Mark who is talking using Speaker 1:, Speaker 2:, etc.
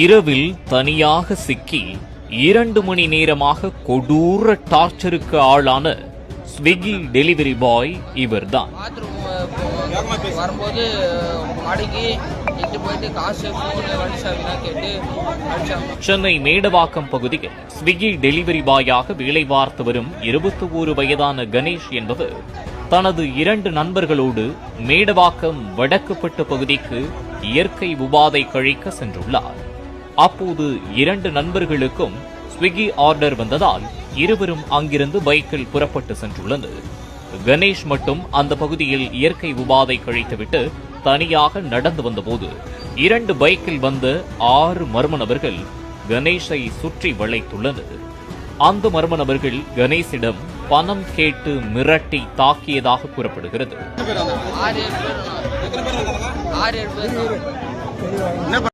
Speaker 1: இரவில் தனியாக சிக்கி இரண்டு மணி நேரமாக கொடூர டார்ச்சருக்கு ஆளான ஸ்விக்கி டெலிவரி பாய் இவர்தான்.
Speaker 2: வரும்போது அடிச்சாங்க.
Speaker 1: சென்னை மேடவாக்கம் பகுதியில் ஸ்விக்கி டெலிவரி பாயாக வேலை பார்த்து வரும் இருபத்தி ஓரு வயதான கணேஷ் என்பவர் தனது இரண்டு நண்பர்களோடு மேடவாக்கம் வடக்குப்பட்டு பகுதிக்கு இயற்கை உபாதை கழிக்க சென்றுள்ளார். அப்போது இரண்டு நண்பர்களுக்கும் ஸ்விக்கி ஆர்டர் வந்ததால் இருவரும் அங்கிருந்து பைக்கில் புறப்பட்டு சென்றுள்ளது கணேஷ் மட்டும் அந்த பகுதியில் இயற்கை உபாதை கழித்துவிட்டு தனியாக நடந்து வந்தபோது இரண்டு பைக்கில் வந்த ஆறு மர்ம நபர்கள் கணேஷை சுற்றி வளைத்துள்ளனர். அந்த மர்ம நபர்கள் கணேஷிடம் பணம் கேட்டு மிரட்டி தாக்கியதாக கூறப்படுகிறது.